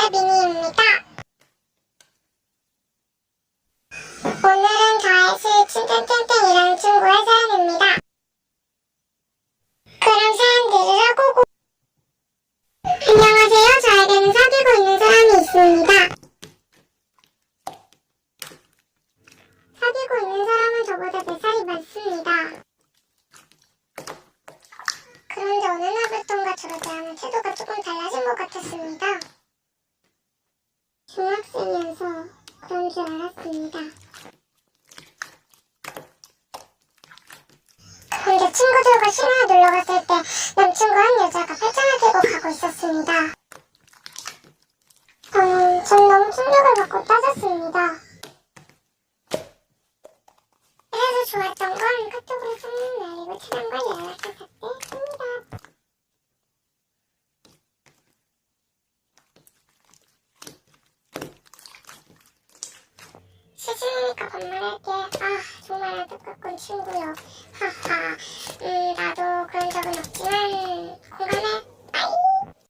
레비니입니다. 오늘은 저의 스위치 땡땡땡이라는 친구의 사연입니다. 그럼 사연 들으라고 고... 안녕하세요. 저에게는 사귀고 있는 사람이 있습니다. 사귀고 있는 사람은 저보다 4살이 많습니다. 그런데 어느 날부턴가 저를 대하는 태도가 조금 달라진 것 같았습니다. 중학생이어서 그런 줄 알았습니다. 근데 친구들과 신화에 놀러 갔을 때 남친과 한 여자가 팔짱을 끼고 가고 있었습니다. 저는 전 너무 충격을 받고 따졌습니다. 그래서 좋았던 건 카톡으로 선물 날리고 친한 걸 연락해 샀대 시시하니까 반말할게. 아 정말 안타깝군 친구여. 하하. 음 나도 그런 적은 없지만 공감해.